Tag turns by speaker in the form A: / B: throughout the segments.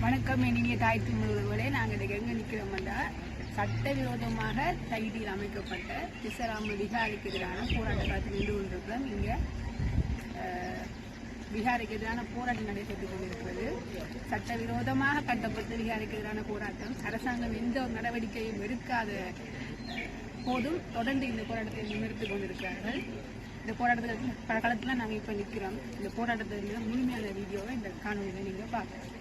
A: வணக்கம் இனிய தாய் தமிழர்களே நாங்கள் எங்கே நிற்கிறோம்னா சட்டவிரோதமாக தைட்டியில் அமைக்கப்பட்ட திசராம விகாரிக்கு எதிரான போராட்ட நின்று கொண்டிருக்கிறோம். இங்கே விகாரிக்கு எதிரான போராட்டம் நடைபெற்றுக் கொண்டிருக்கிறது. சட்டவிரோதமாக கட்டப்பட்ட விகாரிக்கு எதிரான போராட்டம். அரசாங்கம் எந்த ஒரு நடவடிக்கையும் எடுக்காத போதும் தொடர்ந்து இந்த போராட்டத்தை முன்னெடுத்துக் கொண்டிருக்கிறார்கள். இந்த போராட்டத்தில் பல காலத்தில் நாங்கள் இப்போ நிற்கிறோம் இந்த போராட்டத்தில் முழுமையான வீடியோவை இந்த காணொலியில் நீங்கள் பார்க்கலாம்.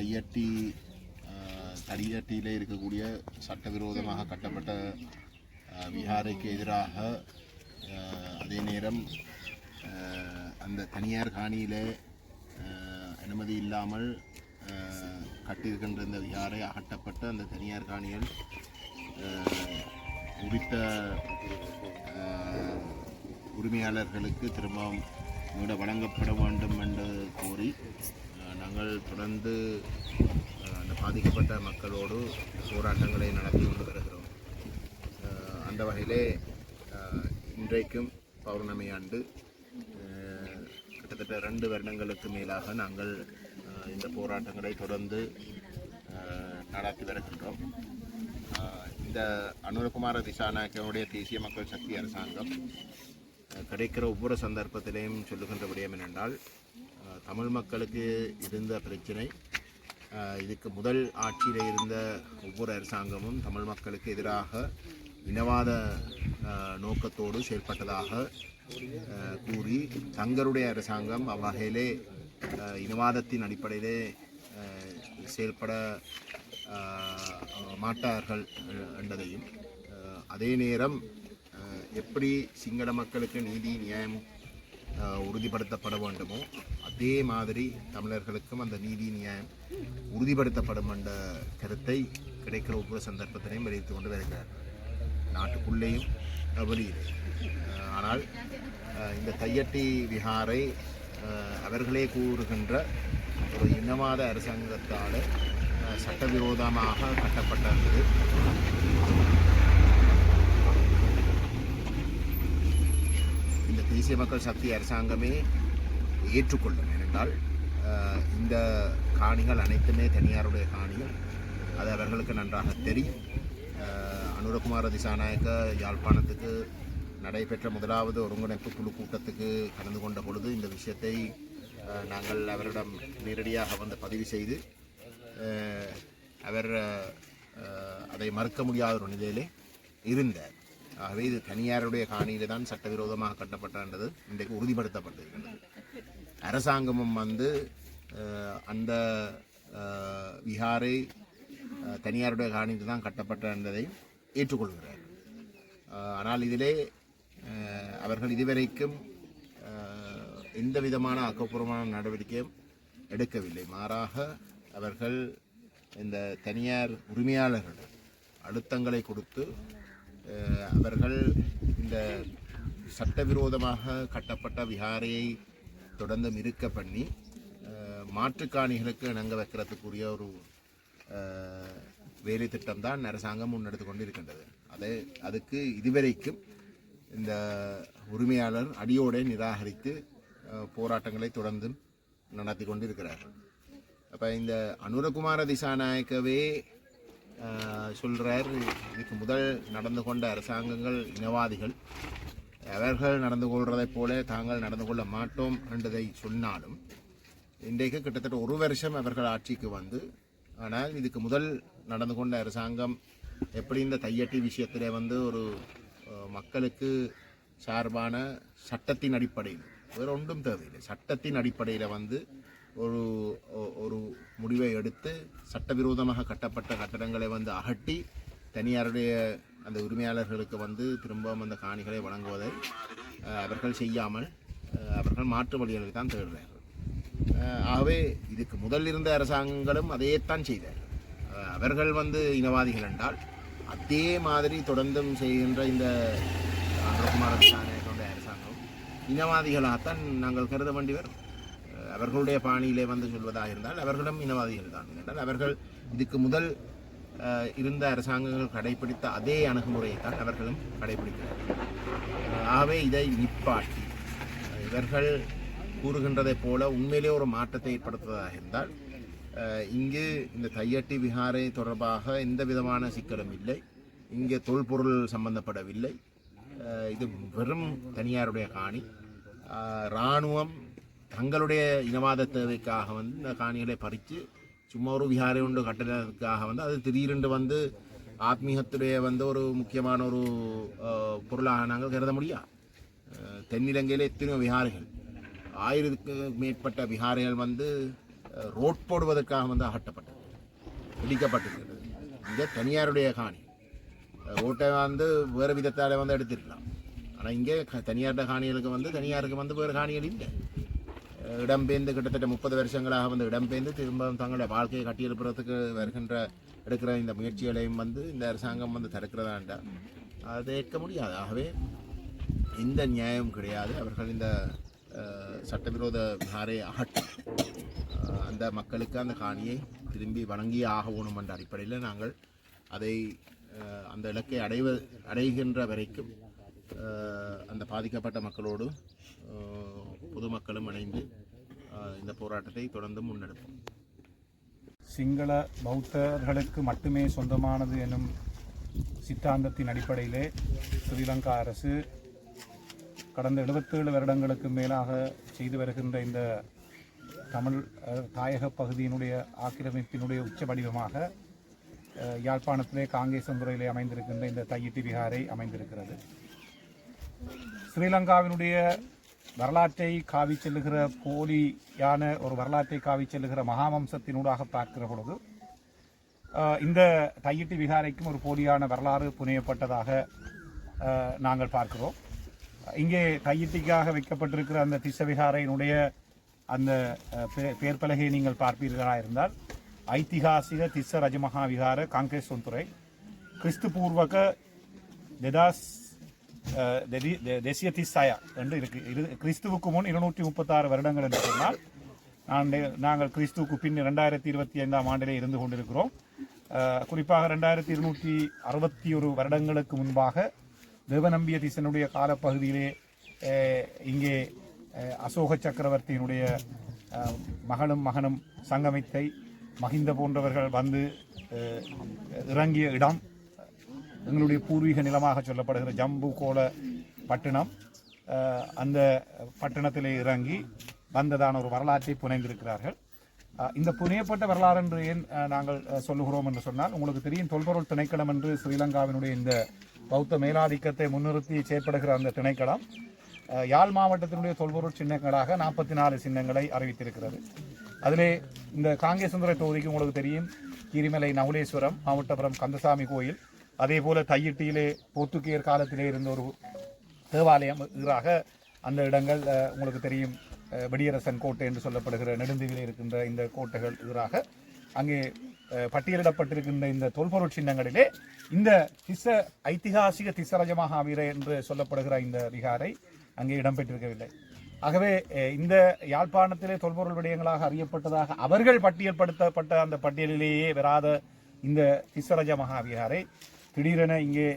B: ஆஹ் தையட்டி தடியட்டியில் இருக்கக்கூடிய சட்டவிரோதமாக கட்டப்பட்ட விஹாரைக்கு எதிராக அதே நேரம் அந்த தனியார் காணியில் அனுமதி இல்லாமல் கட்டியிருக்கின்ற இந்த விஹாரை அகட்டப்பட்ட அந்த தனியார் காணிகள் குறித்த உரிமையாளர்களுக்கு திரும்பவும் மீட வழங்கப்பட வேண்டும் என்று கோரி நாங்கள் தொடர்ந்து அந்த பாதிக்கப்பட்ட மக்களோடு போராட்டங்களை நடத்தி கொண்டு வருகிறோம். அந்த வகையிலே இன்றைக்கும் பௌர்ணமி ஆண்டு கிட்டத்தட்ட ரெண்டு வருடங்களுக்கு மேலாக நாங்கள் இந்த போராட்டங்களை தொடர்ந்து நடத்தி வருகின்றோம். இந்த அனுரகுமார திசாநாயக்கனுடைய தேசிய மக்கள் சக்தி அரசாங்கம் கிடைக்கிற ஒவ்வொரு சந்தர்ப்பத்திலையும் சொல்லுகின்ற விடயம் என்னென்றால் தமிழ் மக்களுக்கு இருந்த பிரச்சனை இதுக்கு முதல் ஆட்சியில் இருந்த ஒவ்வொரு அரசாங்கமும் தமிழ் மக்களுக்கு எதிராக இனவாத நோக்கத்தோடு செயல்பட்டதாக கூறி தங்களுடைய அரசாங்கம் அவ்வகையிலே இனவாதத்தின் அடிப்படையிலே செயல்பட மாட்டார்கள் அஹ், என்பதையும் அதே நேரம் எப்படி சிங்கள மக்களுக்கு நீதி நியாயம் உறுதிப்படுத்தப்பட வேண்டுமோ அதே மாதிரி தமிழர்களுக்கும் அந்த நீதி நியாயம் உறுதிப்படுத்தப்படும் என்ற கருத்தை கிடைக்கிற ஒவ்வொரு சந்தர்ப்பத்தினையும் வெளியிட்டு கொண்டு வருகிறார். நாட்டுக்குள்ளேயும் அஹ், ஆனால் இந்த தையட்டி விஹாரை அவர்களே கூறுகின்ற ஒரு இனவாத அரசாங்கத்தால் சட்டவிரோதமாக கட்டப்பட்டிருந்தது. இந்த தேசிய மக்கள் சக்தி அரசாங்கமே ஏற்றுக்கொள்ளும். ஏனென்றால் இந்த காணிகள் அனைத்துமே தனியாருடைய காணிகள். அது அவர்களுக்கு நன்றாக தெரியும். அனுரகுமார் அனுரகுமார திசாநாயக்க யாழ்ப்பாணத்துக்கு நடைபெற்ற முதலாவது ஒருங்கிணைப்பு குழு கூட்டத்துக்கு கலந்து கொண்ட பொழுது இந்த விஷயத்தை நாங்கள் அவரிடம் நேரடியாக வந்து பதிவு செய்து அவர் அதை மறுக்க முடியாத ஒரு நிலையிலே இருந்தார். ஆகவே இது தனியாருடைய காணியிலே தான் சட்டவிரோதமாக கட்டப்பட்டது. இன்றைக்கு உறுதிப்படுத்தப்பட்டிருக்கிறது. அரசாங்கமும் வந்து அந்த விஹாரை தனியாருடைய காணியில் தான் கட்டப்பட்ட என்பதை ஏற்றுக்கொள்கிறார். ஆனால் இதிலே அவர்கள் இதுவரைக்கும் எந்த விதமான ஆக்கப்பூர்வமான நடவடிக்கையும் எடுக்கவில்லை. மாறாக அவர்கள் இந்த தனியார் உரிமையாளர்கள் அழுத்தங்களை கொடுத்து அவர்கள் இந்த சட்டவிரோதமாக கட்டப்பட்ட விஹாரையை தொடர்ந்து இருக்க பண்ணி மாற்றுக்காணிகளுக்கு இணங்க வைக்கிறதுக்குரிய ஒரு வேலை திட்டம் தான் அரசாங்கம் முன்னெடுத்து கொண்டு இருக்கின்றது அது அதுக்கு இதுவரைக்கும் இந்த உரிமையாளர் அடியோடை நிராகரித்து போராட்டங்களை தொடர்ந்து நடத்தி கொண்டு இருக்கிறார்கள் அப்போ இந்த அனுரகுமார திசாநாயக்கவே சொல்கிறார் இதுக்கு முதல் நடந்து கொண்ட அரசாங்கங்கள் இனவாதிகள். அவர்கள் நடந்து கொள்வதைப் போல தாங்கள் நடந்து கொள்ள மாட்டோம் என்றதை சொன்னாலும் இன்றைக்கு கிட்டத்தட்ட ஒரு வருஷம் அவர்கள் ஆட்சிக்கு வந்து ஆனால் இதுக்கு முதல் நடந்து கொண்ட அரசாங்கம் எப்படி இந்த தையட்டி விஷயத்திலே வந்து ஒரு மக்களுக்கு சார்பான சட்டத்தின் அடிப்படையில் வேறு ஒன்றும் தேவையில்லை சட்டத்தின் அடிப்படையில் வந்து ஒரு ஒரு முடிவை எடுத்து சட்டவிரோதமாக கட்டப்பட்ட கட்டடங்களை வந்து அகட்டி தனியாருடைய அந்த உரிமையாளர்களுக்கு வந்து திரும்பவும் அந்த காணிகளை வழங்குவதை அவர்கள் செய்யாமல் அவர்கள் மாற்று வழிகளில் தான் தேடுகிறார்கள். ஆகவே இதுக்கு முதல் இருந்த அரசாங்கங்களும் அதையேத்தான் செய்தார்கள். அவர்கள் வந்து இனவாதிகள் என்றால் அதே மாதிரி தொடர்ந்தும் செய்கின்ற இந்த அனுகுமார நாயகனுடைய அரசாங்கம் இனவாதிகளாகத்தான் நாங்கள் கருத வேண்டி வரும். அவர்களுடைய பாணியிலே வந்து சொல்வதாக இருந்தால் அவர்களும் இனவாதிகள் தான். என்றால் அவர்கள் இதுக்கு முதல் இருந்த அரசாங்கங்கள் கடைபிடித்த அதே அணுகுமுறையை தான் அவர்களும் கடைபிடிக்கிறார்கள் ஆவே ஆகவே இதை நிப்பாட்டி. இவர்கள் கூறுகின்றதைப் போல உண்மையிலே ஒரு மாற்றத்தை ஏற்படுத்துவதாக இருந்தால் இங்கு இந்த தையட்டி விஹாரை தொடர்பாக எந்த விதமான சிக்கலும் இல்லை. இங்கே தொல்பொருள் சம்பந்தப்படவில்லை. இது வெறும் தனியாருடைய காணி. இராணுவம் தங்களுடைய இனவாத தேவைக்காக வந்து இந்த காணிகளை பறித்து சும்மா ஒரு விஹாரை உண்டு கட்டினதுக்காக வந்து அது திடீரென்று வந்து ஆத்மீகத்துடைய வந்து ஒரு முக்கியமான ஒரு பொருளாக நாங்கள் கருத முடியாது தென்னிலங்கையில் எத்தனையோ விஹாரிகள். ஆயிரத்துக்கு மேற்பட்ட விஹாரிகள் வந்து ரோட் போடுவதற்காக வந்து அகட்டப்பட்டது இடிக்கப்பட்டிருக்கிறது. இங்கே தனியாருடைய காணி. ரோட்டை வந்து வேறு விதத்தால் வந்து எடுத்திருக்கலாம். ஆனால் இங்கே க- தனியார்ட காணிகளுக்கு வந்து தனியாருக்கு வந்து வேறு காணிகள் இல்லை. இடம்பெயர்ந்து கிட்டத்தட்ட முப்பது வருஷங்களாக வந்து இடம்பெயர்ந்து திரும்ப தங்களுடைய வாழ்க்கையை கட்டியெழுப்புறதுக்கு வருகின்ற எடுக்கிற இந்த முயற்சிகளையும் வந்து இந்த அரசாங்கம் வந்து தடுக்கிறதாண்டா. அதை ஏற்க முடியாது. ஆகவே எந்த நியாயம் கிடையாது. அவர்கள் இந்த சட்டவிரோத விகாரை அகற்றி அந்த மக்களுக்கு அந்த காணியை திரும்பி வழங்கி ஆகணும் என்ற அடிப்படையில் நாங்கள் அதை அந்த இலக்கை அடைவ அடைகின்ற வரைக்கும் அந்த பாதிக்கப்பட்ட மக்களோடு பொதுமக்களும் இணைந்து இந்த போராட்டத்தை தொடர்ந்து முன்னெடுப்போம்.
C: சிங்கள பௌத்தர்களுக்கு மட்டுமே சொந்தமானது எனும் சித்தாந்தத்தின் அடிப்படையிலே ஸ்ரீலங்கா அரசு கடந்த 77 வருடங்களுக்கு மேலாக செய்து வருகின்ற இந்த தமிழ் தாயக பகுதியினுடைய ஆக்கிரமிப்பினுடைய உச்ச வடிவமாக யாழ்ப்பாணத்திலே யாழ்ப்பாணத்திலே காங்கேசந்துறையிலே அமைந்திருக்கின்ற இந்த தையிட்டி விகாரை அமைந்திருக்கிறது. ஸ்ரீலங்காவினுடைய வரலாற்றை காவி செல்லுகிற போலியான ஒரு வரலாற்றை காவி செல்லுகிற மகாவம்சத்தினூடாக பார்க்கிற பொழுது இந்த தையிட்டு விகாரைக்கும் ஒரு போலியான வரலாறு புனையப்பட்டதாக நாங்கள் பார்க்கிறோம். இங்கே தையிட்டிக்காக வைக்கப்பட்டிருக்கிற அந்த திசவிகாரையினுடைய அந்த பேர்பலகையை பே- நீங்கள் பார்ப்பீர்களா இருந்தால் ஐதிகாசிக திஸ்ஸ ரஜமகா விகார காங்கிரஸ் ஒன்துறை கிறிஸ்து பூர்வக தெதாஸ் தேசிய திசாயா என்று இருக்கு இது கிறிஸ்துவுக்கு முன் இருநூற்றி முப்பத்தாறு வருடங்கள் என்று சொன்னால் நான் நாங்கள் கிறிஸ்துவுக்கு பின் ரெண்டாயிரத்தி இருபத்தி ஐந்தாம் ஆண்டிலே இருந்து கொண்டிருக்கிறோம் குறிப்பாக ரெண்டாயிரத்தி இருநூற்றி அறுபத்தி ஒரு வருடங்களுக்கு முன்பாக தேவநம்பிய திசனுடைய காலப்பகுதியிலே இங்கே அசோக சக்கரவர்த்தியினுடைய மகளும் மகனும் சங்கமித்தை மகிந்த போன்றவர்கள் வந்து இறங்கிய இடம் எங்களுடைய பூர்வீக நிலமாக சொல்லப்படுகிற ஜம்பு கோல பட்டணம் அந்த பட்டணத்தில் இறங்கி வந்ததான ஒரு வரலாற்றை புனைந்திருக்கிறார்கள். இந்த புனையப்பட்ட வரலாறு என்று ஏன் நாங்கள் சொல்லுகிறோம் என்று சொன்னால் உங்களுக்கு தெரியும் தொல்பொருள் திணைக்களம் என்று ஸ்ரீலங்காவினுடைய இந்த பௌத்த மேலாதிக்கத்தை முன்னிறுத்தி செயற்படுகிற அந்த திணைக்களம் யாழ் மாவட்டத்தினுடைய தொல்பொருள் சின்னங்களாக நாற்பத்தி நாலு சின்னங்களை அறிவித்திருக்கிறது. அதிலே இந்த காங்கேசுந்தர தொகுதிக்கு உங்களுக்கு தெரியும் கிரிமலை நவுலேஸ்வரம் மாவட்டபுரம் கந்தசாமி கோயில் அதே போல் தையிட்டியிலே போர்த்துக்கேர் காலத்திலே இருந்த ஒரு தேவாலயம் ஈராக அந்த இடங்கள் உங்களுக்கு தெரியும் வெடியரசன் கோட்டை என்று சொல்லப்படுகிற நெடுந்தீவிலே இருக்கின்ற இந்த கோட்டைகள் ஈராக அங்கே பட்டியலிடப்பட்டிருக்கின்ற இந்த தொல்பொருள் சின்னங்களிலே இந்த திச ஐதிகாசிக திசரஜமாக வீர என்று சொல்லப்படுகிற இந்த விகாரை அங்கே இடம்பெற்றிருக்கவில்லை. ஆகவே இந்த யாழ்ப்பாணத்திலே தொல்பொருள் விடயங்களாக அறியப்பட்டதாக அவர்கள் பட்டியல்படுத்தப்பட்ட அந்த பட்டியலிலேயே வராத இந்த திசரஜ மகாவிகாரை திடீரென இங்கே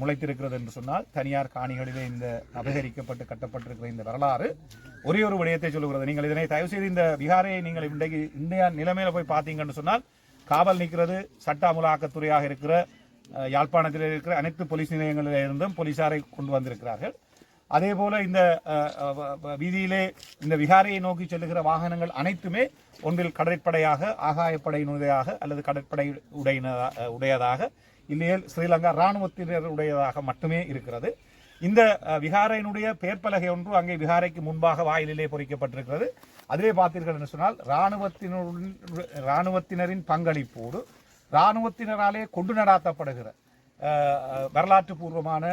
C: முளைத்திருக்கிறது என்று சொன்னால் தனியார் காணிகளிலே இந்த அபகரிக்கப்பட்டு கட்டப்பட்டிருக்கிற இந்த வரலாறு ஒரே ஒரு விடயத்தை சொல்லுகிறது. நீங்கள் இதனை தயவு செய்து இந்த விகாரையை நீங்கள் இன்றைக்கு இந்தியா நிலைமையில போய் பார்த்தீங்கன்னு சொன்னால் காவல் நிற்கிறது சட்ட அமுலாக்கத்துறையாக இருக்கிற யாழ்ப்பாணத்தில் இருக்கிற அனைத்து போலீஸ் நிலையங்களில் இருந்தும் போலீசாரை கொண்டு வந்திருக்கிறார்கள். அதே போல இந்த வீதியிலே இந்த விகாரையை நோக்கி செல்லுகிற வாகனங்கள் அனைத்துமே ஒன்றில் கடற்படையாக ஆகாயப்படையினுடையதாக அல்லது கடற்படை உடையினதாக உடையதாக இல்லையேல் ஸ்ரீலங்கா இராணுவத்தினருடையதாக மட்டுமே இருக்கிறது. இந்த விகாரையினுடைய பேர்பலகை ஒன்று அங்கே விகாரைக்கு முன்பாக வாயிலிலே பொறிக்கப்பட்டிருக்கிறது. அதிலே பார்த்தீர்கள் என்று சொன்னால் இராணுவத்தினருடன் இராணுவத்தினரின் பங்களிப்போடு இராணுவத்தினராலே கொண்டு நடாத்தப்படுகிற வரலாற்று பூர்வமான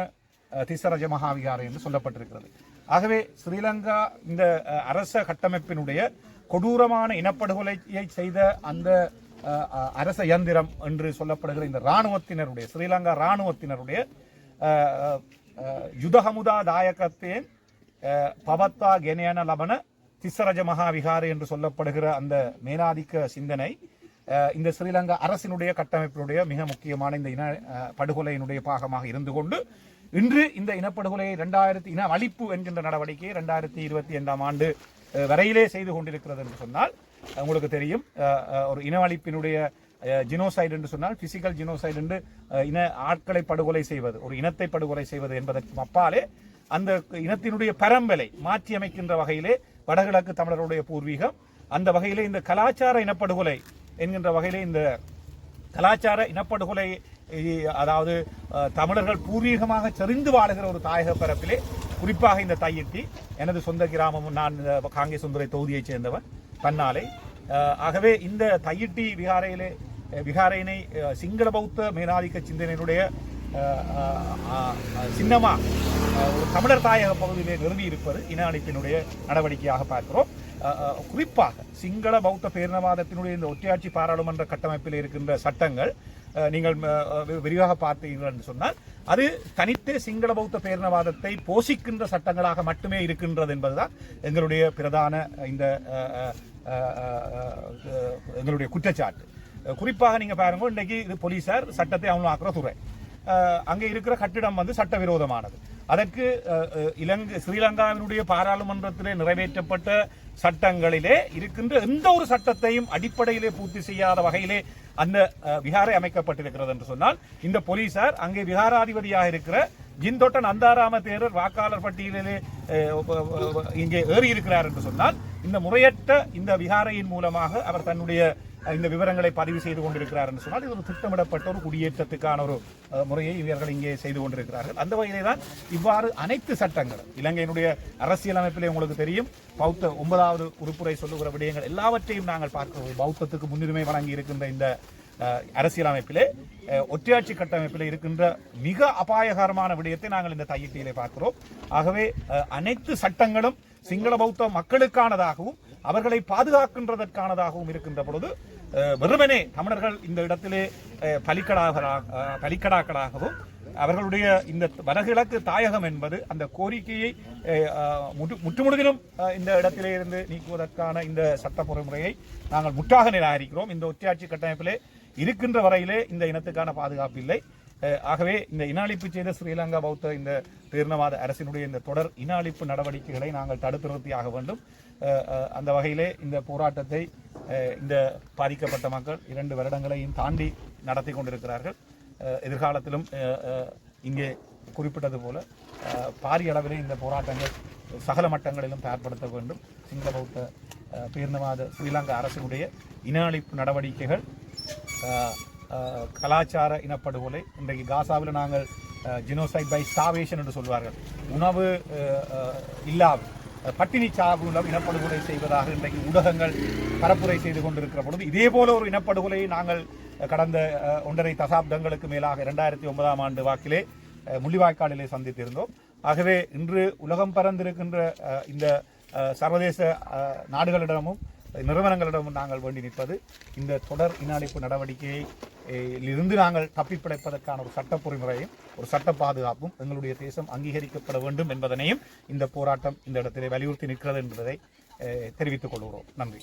C: திசரஜ மகாவிகாரை என்று சொல்லப்பட்டிருக்கிறது. ஆகவே ஸ்ரீலங்கா இந்த அரச கட்டமைப்பினுடைய கொடூரமான இனப்படுகொலையை செய்த அந்த அரச இயந்திரம் என்று சொல்லப்படுகிற இந்த இராணுவத்தினருடைய ஸ்ரீலங்கா இராணுவத்தினருடைய யுதஹமுதா தாயகத்தின் பவத்தா கெனேன லபன திசரஜ மகாவிகாரி என்று சொல்லப்படுகிற அந்த மேலாதிக்க சிந்தனை இந்த ஸ்ரீலங்கா அரசினுடைய கட்டமைப்பினுடைய மிக முக்கியமான இந்த இன படுகொலையினுடைய பாகமாக இருந்து கொண்டு இன்று இந்த இனப்படுகொலையை ரெண்டாயிரத்தி இன அழிப்பு என்கின்ற நடவடிக்கையை ரெண்டாயிரத்தி இருபத்தி ஐந்தாம் ஆண்டு வரையிலே செய்து கொண்டிருக்கிறது என்று சொன்னால் உங்களுக்கு தெரியும். ஒரு இனவழிப்பினுடைய ஜினோசைடு என்று சொன்னால் பிசிக்கல் ஜினோசைடு என்று இன ஆட்களை படுகொலை செய்வது ஒரு இனத்தை படுகொலை செய்வது என்பதற்கு அப்பாலே அந்த இனத்தினுடைய பரம்பலை மாற்றி அமைக்கின்ற வகையிலே வடகிழக்கு தமிழருடைய பூர்வீகம் அந்த வகையிலே இந்த கலாச்சார இனப்படுகொலை என்கின்ற வகையிலே இந்த கலாச்சார இனப்படுகொலை அதாவது தமிழர்கள் பூர்வீகமாக செறிந்து வாழுகிற ஒரு தாயக பரப்பிலே குறிப்பாக இந்த தையிட்டி எனது சொந்த கிராமமும் நான் இந்த காங்கேசுந்துறை தொகுதியைச் சேர்ந்தவன். பன்னாலை. ஆகவே இந்த தையிட்டி விகாரையிலே விகாரையினை சிங்கள பௌத்த மேலாதிக்க சிந்தனையினுடைய சின்னமாக சின்னமா ஒரு தமிழர் தாயக பகுதியிலே நிறுவி இருப்பது இன அழைப்பினுடைய நடவடிக்கையாக பார்க்கிறோம். குறிப்பாக சிங்கள பௌத்த பேரினவாதத்தினுடைய இந்த ஒற்றையாட்சி பாராளுமன்ற கட்டமைப்பில் இருக்கின்ற சட்டங்கள் நீங்கள் விரிவாக பார்த்தீர்கள் என்று சொன்னால் அது தனித்து சிங்கள பௌத்த பேரினவாதத்தை போஷிக்கின்ற சட்டங்களாக மட்டுமே இருக்கின்றது என்பதுதான் எங்களுடைய பிரதான இந்த எங்களுடைய குற்றச்சாட்டு. குறிப்பாக நீங்கள் பாருங்க இன்றைக்கு இது போலீசார் சட்டத்தை அமலாக்குற துறை. அங்கே இருக்கிற கட்டிடம் வந்து சட்டவிரோதமானது. அதற்கு இலங்கை ஸ்ரீலங்காவினுடைய பாராளுமன்றத்திலே நிறைவேற்றப்பட்ட சட்டங்களிலே இருக்கின்ற எந்த ஒரு சட்டத்தையும் அடிப்படையிலே பூர்த்தி செய்யாத வகையிலே அந்த விகாரை அமைக்கப்பட்டிருக்கிறது என்று சொன்னால் இந்த போலீசார் அங்கே விகாராதிபதியாக இருக்கிற ஜிந்தோட்டன் அந்தாராம தேரர் வாக்காளர் பட்டியலிலே இங்கே ஏறி இருக்கிறார் என்று சொன்னால் இந்த முறையற்ற இந்த விகாரையின் மூலமாக அவர் தன்னுடைய இந்த விவரங்களை பதிவு செய்து கொண்டிருக்கிறார் என்று சொன்னால் இது ஒரு திட்டமிடப்பட்ட ஒரு குடியேற்றத்துக்கான ஒரு முறையை இவர்கள் இங்கே செய்து கொண்டிருக்கிறார்கள். அந்த வகையிலே தான் இவ்வாறு அனைத்து சட்டங்களும் இலங்கையினுடைய அரசியலமைப்பிலே உங்களுக்கு தெரியும் பௌத்த ஒன்பதாவது உறுப்புரை சொல்லுகிற விடயங்கள் எல்லாவற்றையும் நாங்கள் பார்க்கிறோம் பௌத்தத்துக்கு முன்னுரிமை வழங்கி இருக்கின்ற இந்த அரசியலமைப்பிலே ஒற்றையாட்சி கட்டமைப்பில் இருக்கின்ற மிக அபாயகரமான விடயத்தை நாங்கள் இந்த தையிட்டியிலே பார்க்கிறோம். ஆகவே அனைத்து சட்டங்களும் சிங்கள பௌத்த மக்களுக்கானதாகவும் அவர்களை பாதுகாக்கின்றதற்கானதாகவும் இருக்கின்ற பொழுது வெறுமனே தமிழர்கள் இந்த இடத்திலே பலிக்கடாக பலிக்கடாக்களாகவும் அவர்களுடைய இந்த வடகிழக்கு தாயகம் என்பது அந்த கோரிக்கையை முற்றுமுழுதிலும் இந்த இடத்திலே இருந்து நீக்குவதற்கான இந்த சட்ட பொறிமுறையை நாங்கள் முற்றாக நிராகரிக்கிறோம். இந்த ஒற்றையாட்சி கட்டமைப்பிலே இருக்கின்ற வரையிலே இந்த இனத்துக்கான பாதுகாப்பு இல்லை. ஆகவே இந்த இன அழிப்பு செய்த ஸ்ரீலங்கா பௌத்த இந்த தீர்ணவாத அரசினுடைய இந்த தொடர் இன அழிப்பு நடவடிக்கைகளை நாங்கள் தடுத்து நிறுத்தியாக வேண்டும். அந்த வகையிலே இந்த போராட்டத்தை இந்த பாதிக்கப்பட்ட மக்கள் இரண்டு வருடங்களையும் தாண்டி நடத்தி கொண்டிருக்கிறார்கள். எதிர்காலத்திலும் இங்கே குறிப்பிட்டது போல பாரிய அளவிலே இந்த போராட்டங்கள் சகல மட்டங்களிலும் தயார்படுத்த வேண்டும். சிங்கள பௌத்த அஹ், ஸ்ரீலங்கா அரசினுடைய இன அழிப்பு நடவடிக்கைகள் கலாச்சார இனப்படுகொலை இன்றைக்கு காசாவில் நாங்கள் ஜினோசைட் பை ஸ்டாவேஷன் என்று சொல்வார்கள். உணவு இல்லாது பட்டினி சாவு இனப்படுகொலை செய்வதாக இன்றைக்கு ஊடகங்கள் பரப்புரை செய்து கொண்டிருக்கிற பொழுது இதே போல ஒரு இனப்படுகொலையை நாங்கள் கடந்த ஒன்றரை தசாப்தங்களுக்கு மேலாக இரண்டாயிரத்தி ஒன்பதாம் ஆண்டு வாக்கிலே முள்ளிவாய்க்காலிலே சந்தித்திருந்தோம். ஆகவே இன்று உலகம் பறந்திருக்கின்ற இந்த சர்வதேச நாடுகளிடமும் நிறுவனங்களிடமும் நாங்கள் வேண்டி நிற்பது. இந்த தொடர் இன நடவடிக்கையிலிருந்து நாங்கள் தப்பிப்பிழைப்பதற்கான ஒரு சட்ட பொறிமுறையும் ஒரு சட்ட பாதுகாப்பும் எங்களுடைய தேசம் அங்கீகரிக்கப்பட வேண்டும் என்பதனையும் இந்த போராட்டம் இந்த இடத்திலே வலியுறுத்தி நிற்கிறது என்பதை தெரிவித்துக் கொள்கிறோம். நன்றி.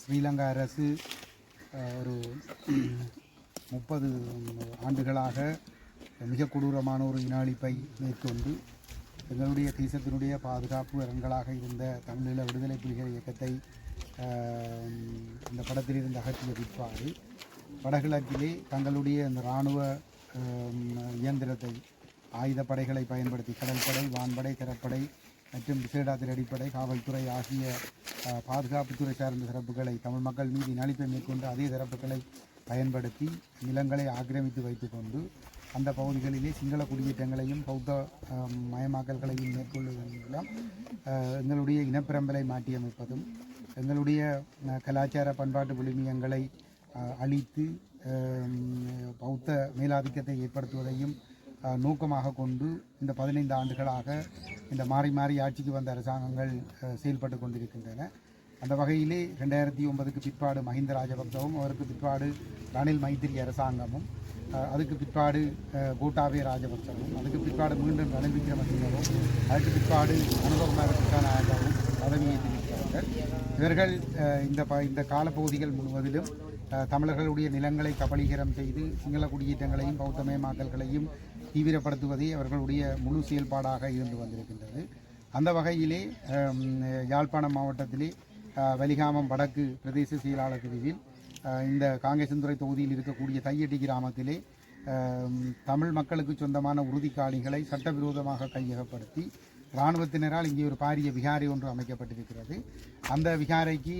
D: ஸ்ரீலங்கா அரசு ஒரு முப்பது ஆண்டுகளாக மிக கொடூரமான ஒரு இனாளிப்பை மேற்கொண்டு எங்களுடைய தேசத்தினுடைய பாதுகாப்பு அரண்களாக இருந்த தமிழீழ விடுதலை புலிகள் இயக்கத்தை இந்த இந்த படத்திலிருந்து அகற்றிய பிற்பாடு வடகிழக்கிலே தங்களுடைய இந்த இராணுவ இயந்திரத்தை ஆயுதப்படைகளை பயன்படுத்தி கடற்படை வான்படை திறப்படை மற்றும் விசேட அதிரடிப்படை காவல்துறை ஆகிய பாதுகாப்புத்துறை சார்ந்த சிறப்புகளை தமிழ் மக்கள் மீது இனழிப்பை மேற்கொண்டு அதே சிறப்புகளை பயன்படுத்தி நிலங்களை ஆக்கிரமித்து வைத்துக்கொண்டு அந்த பகுதிகளிலே சிங்கள குடியேற்றங்களையும் பௌத்த மயமாக்கல்களையும் மேற்கொள்வதன் மூலம் எங்களுடைய இனப்பிரம்பலை மாற்றியமைப்பதும் எங்களுடைய கலாச்சார பண்பாட்டு விழுமியங்களை அழித்து பௌத்த மேலாதிக்கத்தை ஏற்படுத்துவதையும் நோக்கமாக கொண்டு இந்த பதினைந்து ஆண்டுகளாக இந்த மாறி மாறி ஆட்சிக்கு வந்த அரசாங்கங்கள் செயல்பட்டு கொண்டிருக்கின்றன. அந்த வகையிலே ரெண்டாயிரத்தி ஒன்பதுக்கு பிற்பாடு மஹிந்த ராஜபக்சவும் அவருக்கு பிற்பாடு ரணில் மைத்திரி அரசாங்கமும் அதுக்கு பிற்பாடு ஆஹ், கோட்டாபய ராஜபக்சவும் அதுக்கு பிற்பாடு மீண்டும் ரணில் விக்ரமசிங்கவும் அதுக்கு பிற்பாடு அனுபவகுமார பதவியை பதவியேற்றிருக்கிறார்கள் இவர்கள் இந்த ப இந்த காலப்பகுதிகள் முழுவதிலும் தமிழர்களுடைய நிலங்களை கபலீகரம் செய்து சிங்கள குடியேற்றங்களையும் பௌத்தமயமாக்கல்களையும் தீவிரப்படுத்துவதே அவர்களுடைய முழு செயல்பாடாக இருந்து வந்திருக்கின்றது. அந்த வகையிலே யாழ்ப்பாணம் மாவட்டத்திலே வலிகாமம் வடக்கு பிரதேச செயலாளர் பிரிவில் இந்த காங்கேசந்துறை தொகுதியில் இருக்கக்கூடிய தையட்டி கிராமத்திலே தமிழ் மக்களுக்கு சொந்தமான உறுதிக்காலிகளை சட்டவிரோதமாக கையகப்படுத்தி இராணுவத்தினரால் இங்கே ஒரு பாரிய விகாரை ஒன்று அமைக்கப்பட்டிருக்கிறது. அந்த விகாரைக்கு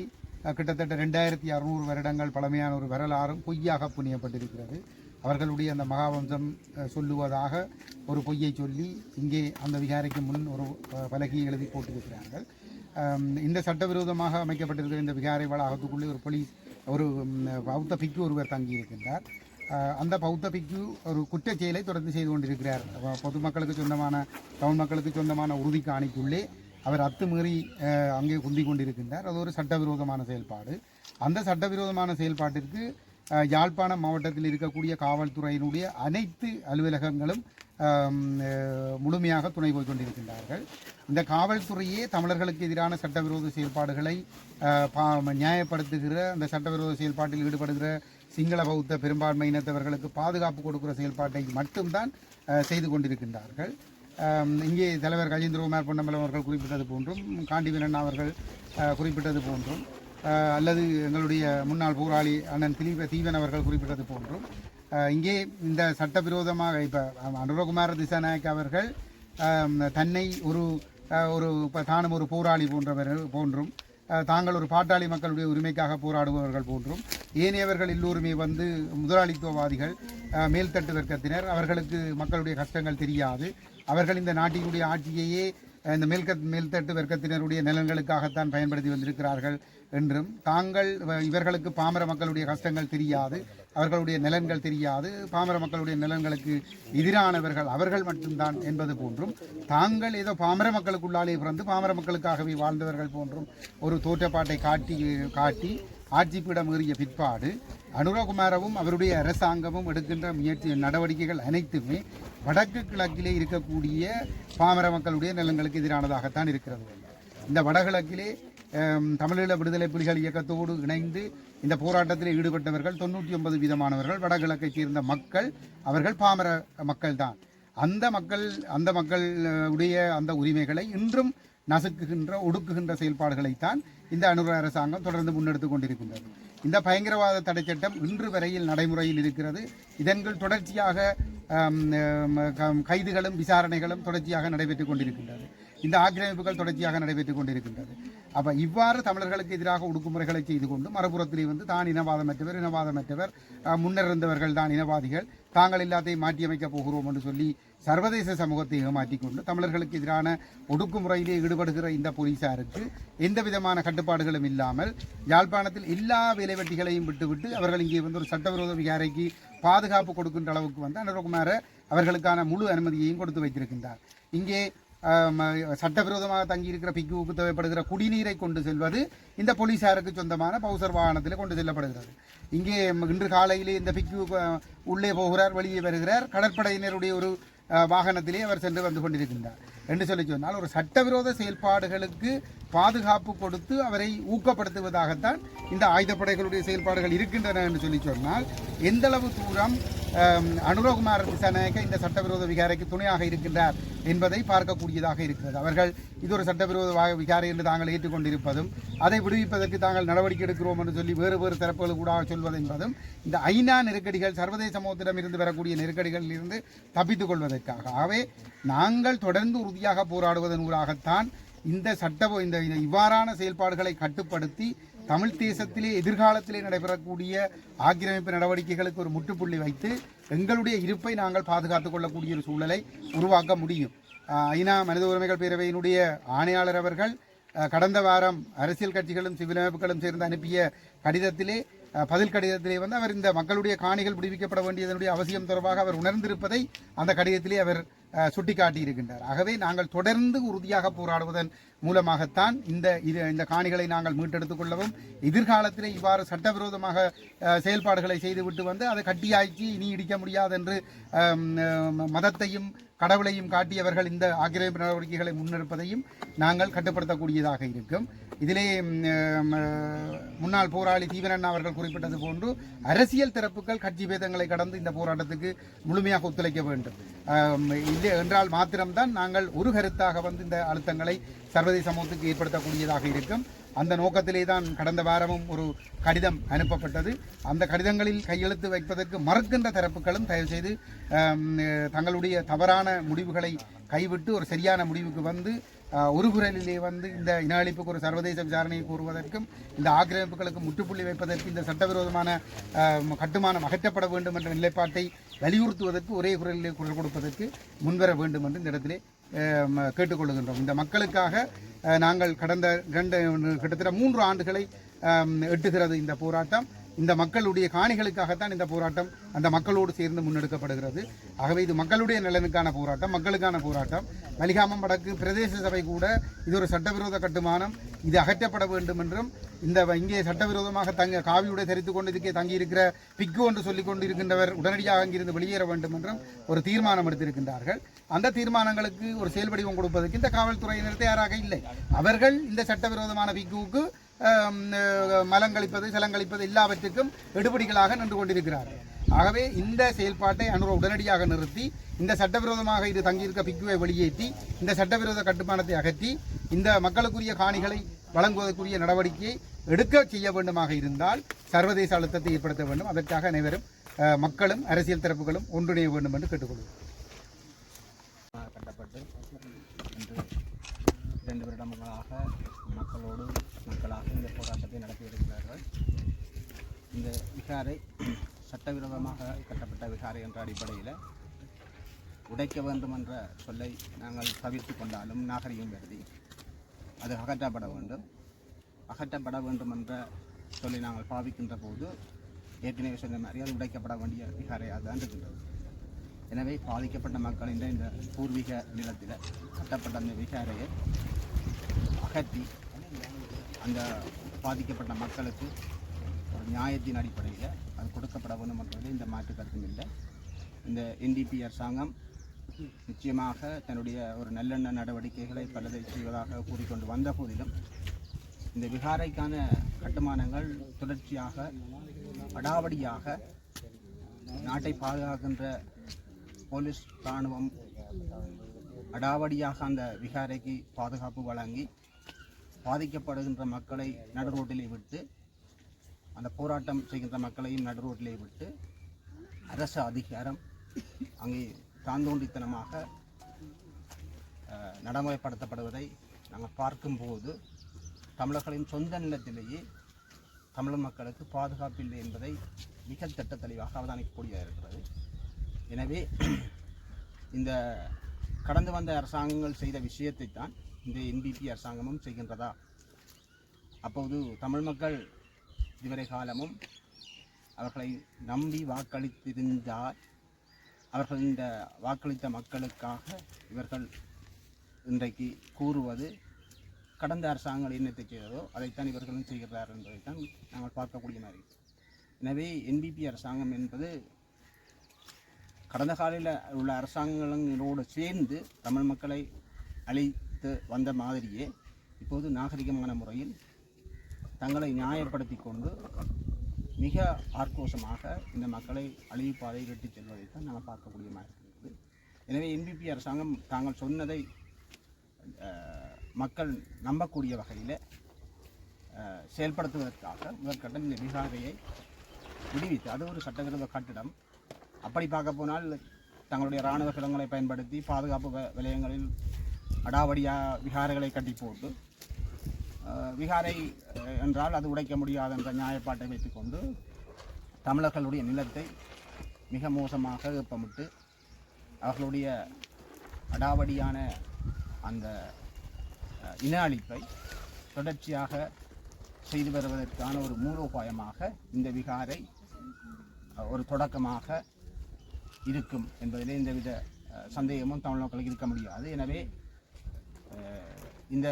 D: கிட்டத்தட்ட ரெண்டாயிரத்தி அறுநூறு வருடங்கள் பழமையான ஒரு வரலாறும் பொய்யாக புனியப்பட்டிருக்கிறது. அவர்களுடைய அந்த மகாவம்சம் சொல்லுவதாக ஒரு பொய்யை சொல்லி இங்கே அந்த விகாரைக்கு முன் ஒரு பலகையை எழுதி போட்டிருக்கிறார்கள். இந்த சட்டவிரோதமாக அமைக்கப்பட்டிருக்கிற இந்த விகாரை வளாகத்துக்குள்ளே ஒரு போலீஸ் ஒரு பௌத்த பிக்கு ஒருவர் தங்கியிருக்கின்றார். அந்த பௌத்த பிக்கு ஒரு குற்றச் செயலை தொடர்ந்து செய்து கொண்டிருக்கிறார். பொதுமக்களுக்கு சொந்தமான தமிழ் மக்களுக்கு சொந்தமான உறுதி காணிக்குள்ளே அவர் அத்துமீறி அங்கே குந்தி கொண்டிருக்கின்றார். அது ஒரு சட்டவிரோதமான செயல்பாடு. அந்த சட்டவிரோதமான செயல்பாட்டிற்கு யாழ்ப்பாணம் மாவட்டத்தில் இருக்கக்கூடிய காவல்துறையினுடைய அனைத்து அலுவலகங்களும் முழுமையாக துணை போய் கொண்டிருக்கின்றார்கள். இந்த காவல்துறையே தமிழர்களுக்கு எதிரான சட்டவிரோத செயல்பாடுகளை பா- நியாயப்படுத்துகிற அந்த சட்டவிரோத செயல்பாட்டில் ஈடுபடுகிற சிங்கள பௌத்த பெரும்பான்மை இனத்தவர்களுக்கு பாதுகாப்பு கொடுக்கிற செயல்பாட்டை மட்டும்தான் செய்து கொண்டிருக்கின்றார்கள். இங்கே தலைவர் கஜேந்திரகுமார் பொன்னம்பலம் அவர்கள் குறிப்பிட்டது போன்றும் காண்டிவீரன் அவர்கள் குறிப்பிட்டது போன்றும். அல்லது எங்களுடைய முன்னாள் போராளி அண்ணன் திலீப தீவன் அவர்கள் குறிப்பிட்டது போன்றும் இங்கே இந்த சட்டவிரோதமாக இப்போ அனுரகுமார திசாநாயக் அவர்கள் தன்னை ஒரு ஒரு இப்போ தானும் ஒரு போராளி போன்றவர் போன்றும் தாங்கள் ஒரு பாட்டாளி மக்களுடைய உரிமைக்காக போராடுபவர்கள் போன்றும் ஏனையவர்கள் எல்லோருமே வந்து முதலாளித்துவவாதிகள் மேல்தட்டு வர்க்கத்தினர். அவர்களுக்கு மக்களுடைய கஷ்டங்கள் தெரியாது. அவர்கள் இந்த நாட்டினுடைய ஆட்சியையே இந்த மேல்கத் மேல்தட்டு வர்க்கத்தினருடைய நலன்களுக்காகத்தான் பயன்படுத்தி வந்திருக்கிறார்கள் என்றும் தாங்கள் இவர்களுக்கு பாமர மக்களுடைய கஷ்டங்கள் தெரியாது அவர்களுடைய நலன்கள் தெரியாது பாமர மக்களுடைய நலன்களுக்கு எதிரானவர்கள் அவர்கள் மட்டும்தான் என்பது போன்றும் தாங்கள் ஏதோ பாமர மக்களுக்குள்ளாலே பிறந்து பாமர மக்களுக்காகவே வாழ்ந்தவர்கள் போன்றும் ஒரு தோற்றப்பாட்டை காட்டி காட்டி ஆட்சி பீடம் ஏறிய பிற்பாடு அனுரகுமாரவும் அவருடைய அரசாங்கமும் எடுக்கின்ற முயற்சி நடவடிக்கைகள் அனைத்துமே வடக்கு கிழக்கிலே இருக்கக்கூடிய பாமர மக்களுடைய நிலங்களுக்கு எதிரானதாகத்தான் இருக்கிறது. இந்த வடகிழக்கிலே தமிழீழ விடுதலை புலிகள் இயக்கத்தோடு இணைந்து இந்த போராட்டத்தில் ஈடுபட்டவர்கள் தொண்ணூற்றி ஒன்பது வீதமானவர்கள். வடகிழக்கை சேர்ந்த மக்கள் அவர்கள் பாமர மக்கள் தான் அந்த மக்கள் அந்த மக்களுடைய அந்த உரிமைகளை இன்றும் நசுக்குகின்ற ஒடுக்குகின்ற செயல்பாடுகளைத்தான் இந்த அனுர அரசாங்கம் தொடர்ந்து முன்னெடுத்து கொண்டிருக்கின்றது. இந்த பயங்கரவாத தடை சட்டம் இன்று வரையில் நடைமுறையில் இருக்கிறது. இதன்கள் தொடர்ச்சியாக க- கைதுகளும் விசாரணைகளும் தொடர்ச்சியாக நடைபெற்றுக் கொண்டிருக்கின்றது. இந்த ஆக்கிரமிப்புகள் தொடர்ச்சியாக நடைபெற்றுக் கொண்டிருக்கின்றது. அப்ப இவ்வாறு தமிழர்களுக்கு எதிராக ஒடுக்குமுறைகளை செய்து கொண்டு மறுபுறத்திலே வந்து தான் இனவாதமற்றவர் இனவாதமற்றவர் முன்னர் இருந்தவர்கள் தான் இனவாதிகள். தாங்கள் எல்லாத்தையும் மாற்றியமைக்கப் போகிறோம் என்று சொல்லி சர்வதேச சமூகத்தை ஏமாற்றிக் கொண்டு தமிழர்களுக்கு எதிரான ஒடுக்குமுறையிலே ஈடுபடுகிற இந்த போலீசாருக்கு எந்த விதமான கட்டுப்பாடுகளும் இல்லாமல் யாழ்ப்பாணத்தில் எல்லா வேலைவெட்டிகளையும் விட்டுவிட்டு அவர்கள் இங்கே வந்து ஒரு சட்டவிரோத விகாரைக்கு பாதுகாப்பு கொடுக்கின்ற அளவுக்கு வந்து அனுரகுமார அவர்களுக்கான முழு அனுமதியையும் கொடுத்து வைத்திருக்கின்றார். இங்கே சட்டவிரோதமாக தங்கியிருக்கிற பிக்குவுக்கு தேவைப்படுகிற குடிநீரை கொண்டு செல்வது இந்த போலீசாருக்கு சொந்தமான பவுசர் வாகனத்தில் கொண்டு செல்லப்படுகிறது. இங்கே இன்று காலையிலே இந்த பிக்கு உள்ளே போகிறார் வெளியே வருகிறார். கடற்படையினருடைய ஒரு வாகனத்திலே அவர் சென்று வந்து கொண்டிருக்கின்றார். என்று சொல்லி சொன்னால் ஒரு சட்டவிரோத செயல்பாடுகளுக்கு பாதுகாப்பு கொடுத்து அவரை ஊக்கப்படுத்துவதாகத்தான் இந்த ஆயுதப்படைகளுடைய செயல்பாடுகள் இருக்கின்றன என்று சொல்லி சொன்னால் எந்தளவு தூரம் அனுரகுமார் திசாநாயக்க இந்த சட்டவிரோத விகாரைக்கு துணையாக இருக்கின்றார் என்பதை பார்க்கக்கூடியதாக இருக்கிறது. அவர்கள் இது ஒரு சட்டவிரோத வா- விகாரை என்று தாங்கள் ஏற்றுக்கொண்டிருப்பதும் அதை விடுவிப்பதற்கு தாங்கள் நடவடிக்கை எடுக்கிறோம் என்று சொல்லி வேறு வேறு தரப்புகள் கூட சொல்வது என்பதும் இந்த ஐநா நெருக்கடிகள் சர்வதேச சமூகத்திடம் இருந்து வரக்கூடிய நெருக்கடிகளில் இருந்து தப்பித்துக் கொள்வதற்காக. ஆகவே நாங்கள் தொடர்ந்து உறுதியாக போராடுவதன் ஊடாகத்தான் இந்த சட்ட இந்த இவ்வாறான செயல்பாடுகளை கட்டுப்படுத்தி தமிழ் தேசத்திலே எதிர்காலத்திலே நடைபெறக்கூடிய ஆக்கிரமிப்பு நடவடிக்கைகளுக்கு ஒரு முற்றுப்புள்ளி வைத்து எங்களுடைய இருப்பை நாங்கள் பாதுகாத்துக் கொள்ளக்கூடிய ஒரு சூழலை உருவாக்க முடியும். ஐநா மனித உரிமைகள் பேரவையினுடைய ஆணையாளர் அவர்கள் கடந்த வாரம் அரசியல் கட்சிகளும் சிவில் அமைப்புகளும் சேர்ந்து அனுப்பிய கடிதத்திலே பதில் கடிதத்திலே வந்து அவர் இந்த மக்களுடைய காணிகள் விடுவிக்கப்பட வேண்டியதனுடைய அவசியம் தொடர்பாக அவர் உணர்ந்திருப்பதை அந்த கடிதத்திலே அவர் சுட்டிக்காட்டி இருக்கின்றார் ஆகவே நாங்கள் தொடர்ந்து உறுதியாக போராடுவதன் மூலமாகத்தான் இந்த இது இந்த காணிகளை நாங்கள் மீட்டெடுத்துக் கொள்ளவும் எதிர்காலத்திலே இவ்வாறு சட்டவிரோதமாக செயல்பாடுகளை செய்துவிட்டு வந்து அதை கட்டியாக்கி இனி இடிக்க முடியாது என்று மதத்தையும் கடவுளையும் காட்டியவர்கள் இந்த ஆக்கிரமிப்பு நடவடிக்கைகளை முன்னெடுப்பதையும் நாங்கள் கட்டுப்படுத்தக்கூடியதாக இருக்கும். இதிலே முன்னாள் போராளி தீவனண்ணா அவர்கள் குறிப்பிட்டது போன்று அரசியல் தரப்புகள் கட்சி பேதங்களை கடந்து இந்த போராட்டத்துக்கு முழுமையாக ஒத்துழைக்க வேண்டும். இல்லை என்றால் மாத்திரம்தான் நாங்கள் ஒரு கருத்தாக வந்து இந்த அழுத்தங்களை சர்வதேச சமூகத்துக்கு ஏற்படுத்தக்கூடியதாக இருக்கும். அந்த நோக்கத்திலே தான் கடந்த வாரமும் ஒரு கடிதம் அனுப்பப்பட்டது. அந்த கடிதங்களில் கையெழுத்து வைப்பதற்கு மறுக்கின்ற தரப்புகளும் தயவுசெய்து தங்களுடைய தவறான முடிவுகளை கைவிட்டு ஒரு சரியான முடிவுக்கு வந்து ஒரு குரலிலே வந்து இந்த இன அழிப்புக்கு ஒரு சர்வதேச விசாரணையை கூறுவதற்கும் இந்த ஆக்கிரமிப்புகளுக்கு முற்றுப்புள்ளி வைப்பதற்கு இந்த சட்டவிரோதமான கட்டுமானம் அகற்றப்பட வேண்டும் என்ற நிலைப்பாட்டை வலியுறுத்துவதற்கு ஒரே குரலிலே குரல் கொடுப்பதற்கு முன்வர வேண்டும் என்று இந்த இடத்திலே கேட்டுக்கொள்கின்றோம். இந்த மக்களுக்காக நாங்கள் கடந்த இரண்டு கிட்டத்தட்ட மூன்று ஆண்டுகளை எட்டுகிறது இந்த போராட்டம். இந்த மக்களுடைய காணிகளுக்காகத்தான் இந்த போராட்டம் அந்த மக்களோடு சேர்ந்து முன்னெடுக்கப்படுகிறது. ஆகவே இது மக்களுடைய நலனுக்கான போராட்டம் மக்களுக்கான போராட்டம். மலிகாமம் வடக்கு பிரதேச சபை கூட இது ஒரு சட்டவிரோத கட்டுமானம். இது அகற்றப்பட வேண்டும் என்றும் இந்த வ- இங்கே சட்டவிரோதமாக தங்க காவியுடை தெரித்து கொண்டு இதுக்கே தங்கியிருக்கிற பிக்கு என்று சொல்லிக் கொண்டிருக்கின்றவர் உடனடியாக அங்கிருந்து வெளியேற வேண்டும் என்றும் ஒரு தீர்மானம் எடுத்திருக்கின்றார்கள். அந்த தீர்மானங்களுக்கு ஒரு செயல்வடிவம் கொடுப்பதற்கு இந்த காவல்துறையினர் தயாராக இல்லை. அவர்கள் இந்த சட்டவிரோதமான பிக்குவுக்கு ஆம், அஹ், மலங்களிப்பது சலங்களிப்பது எல்லாவற்றுக்கும் எடுபடிகளாக நின்று கொண்டிருக்கிறார்கள் ஆகவே இந்த செயல்பாட்டை அனுர உடனடியாக நிறுத்தி இந்த சட்டவிரோதமாக இது தங்கியிருக்க பிக்குவை வெளியேற்றி இந்த சட்டவிரோத கட்டுமானத்தை அகற்றி இந்த மக்களுக்குரிய காணிகளை வழங்குவதற்குரிய நடவடிக்கையை எடுக்க செய்ய வேண்டுமாக இருந்தால் சர்வதேச அழுத்தத்தை ஏற்படுத்த வேண்டும். அதற்காக அனைவரும் மக்களும் அரசியல் தரப்புகளும் ஒன்றிணைய வேண்டும் என்று கேட்டுக்கொள்கிறோம்
E: கட்டப்பட்டு இன்று இரண்டு வருடங்களாக மக்களோடு மக்களாக இந்த போராட்டத்தை நடத்தி வருகிறார்கள். இந்த விகாரை சட்டவிரோதமாக கட்டப்பட்ட விகாரை என்ற அடிப்படையில் உடைக்க வேண்டும் என்ற சொல்லை நாங்கள் தவிர்த்து கொண்டாலும் நாகரிகம் கருதி அது அகற்றப்பட வேண்டும். அகற்றப்பட வேண்டும் என்ற சொல்லை நாங்கள் பாவிக்கின்ற போது ஏற்கனவே சொன்ன மாதிரி அது உடைக்கப்பட வேண்டிய விகாரையாக தான் இருக்கின்றது. எனவே பாதிக்கப்பட்ட மக்களின் இந்த பூர்வீக நிலத்தில் கட்டப்பட்ட அந்த விகாரையை அகற்றி அந்த பாதிக்கப்பட்ட மக்களுக்கு ஒரு நியாயத்தின் அடிப்படையில் அது கொடுக்கப்பட வேண்டும் என்றது இந்த மாற்று கருத்தும் இல்லை. இந்த என்டிபி அரசாங்கம் நிச்சயமாக தன்னுடைய ஒரு நல்லெண்ண நடவடிக்கைகளை பலதை செய்வதாக கூறிக்கொண்டு வந்த போதிலும் இந்த விகாரைக்கான கட்டுமானங்கள் தொடர்ச்சியாக அடாவடியாக நாட்டை பாதுகாக்கின்ற போலீஸ் இராணுவம் அடாவடியாக அந்த விகாரைக்கு பாதுகாப்பு வழங்கி பாதிக்கப்படுகின்ற மக்களை நடுரோட்டிலே விட்டு அந்த போராட்டம் செய்கின்ற மக்களையும் நடுரோட்டிலே விட்டு அரசு அதிகாரம் அங்கே தாந்தோண்டித்தனமாக நடைமுறைப்படுத்தப்படுவதை நாங்கள் பார்க்கும்போது தமிழர்களின் சொந்த நிலத்திலேயே தமிழ் மக்களுக்கு பாதுகாப்பு இல்லை என்பதை மிக திட்ட தெளிவாக அவதானிக்கக்கூடியதாக இருக்கிறது. எனவே இந்த கடந்து வந்த அரசாங்கங்கள் செய்த விஷயத்தை தான் இந்த என்பிபி அரசாங்கமும் செய்கின்றதா? அப்போது தமிழ் மக்கள் இதுவரை காலமும் அவர்களை நம்பி வாக்களித்திருந்தால் அவர்கள் இந்த வாக்களித்த மக்களுக்காக இவர்கள் இன்றைக்கு கூறுவது கடந்த அரசாங்கங்கள் என்னத்தை செய்ததோ அதைத்தான் இவர்களும் செய்கிறார் என்பதைத்தான் நாங்கள் பார்க்கக்கூடிய மாதிரி. எனவே என்பிபி அரசாங்கம் என்பது கடந்த காலையில் உள்ள அரசாங்கங்களோடு சேர்ந்து தமிழ் மக்களை அழித்து வந்த மாதிரியே இப்போது நாகரிகமான முறையில் தங்களை நியாயப்படுத்தி கொண்டு மிக ஆக்ரோஷமாக இந்த மக்களை அழிவு பாதையில் இட்டுச் செல்வதை தான் நாங்கள் பார்க்கக்கூடியமாக இருக்கிறது எனவே என்பிபி அரசாங்கம் தாங்கள் சொன்னதை மக்கள் நம்பக்கூடிய வகையில் செயல்படுத்துவதற்காக முதற்கட்டம் இந்த விகாரையை விடுவித்து அது ஒரு சட்டவிரோத கட்டிடம். அப்படி பார்க்க போனால் தங்களுடைய இராணுவ கிடங்களை பயன்படுத்தி பாதுகாப்பு வ- அடாவடியாக விகாரைகளை கட்டி போட்டு விகாரை என்றால் அது உடைக்க முடியாது என்ற நியாயப்பாட்டை வைத்துக்கொண்டு தமிழர்களுடைய நிலத்தை மிக மோசமாக வெப்பமிட்டு அவர்களுடைய அடாவடியான அந்த இன அழிப்பை தொடர்ச்சியாக செய்து வருவதற்கான ஒரு மூலோபாயமாக இந்த விகாரை ஒரு தொடக்கமாக இருக்கும் என்பதில் எந்தவித சந்தேகமும் தமிழ் மக்களுக்கு இருக்க முடியாது. எனவே இந்த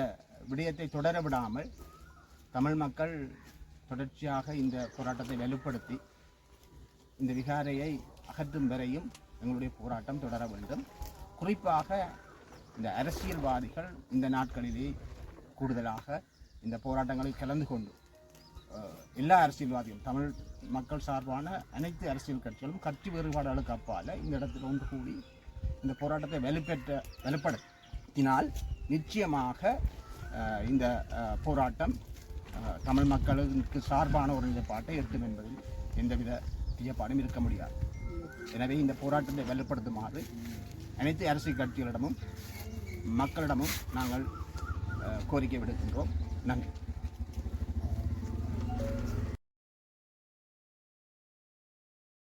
E: விடயத்தை தொடர விடாமல் தமிழ் மக்கள் தொடர்ச்சியாக இந்த போராட்டத்தை வலுப்படுத்தி இந்த விகாரையை அகற்றும் வரையும் எங்களுடைய போராட்டம் தொடர வேண்டும். குறிப்பாக இந்த அரசியல்வாதிகள் இந்த நாட்களிலே கூடுதலாக இந்த போராட்டங்களில் கலந்து கொண்டு எல்லா அரசியல்வாதிகளும் தமிழ் மக்கள் சார்பான அனைத்து அரசியல் கட்சிகளும் கட்சி வேறுபாடுகளுக்கு அப்பால் இந்த இடத்துல ஒன்று கூடி இந்த போராட்டத்தை வலுப்பெற்ற வலுப்படுத்தினால் நிச்சயமாக இந்த போராட்டம் தமிழ் மக்களுக்கு சார்பான ஒரு நிலைப்பாட்டை எட்டும் என்பதில் எந்தவித ஐயப்பாடும் இருக்க முடியாது. எனவே இந்த போராட்டத்தை வலுப்படுத்துமாறு அனைத்து அரசியல் கட்சிகளிடமும் மக்களிடமும் நாங்கள் கோரிக்கை விடுக்கின்றோம். நன்றி.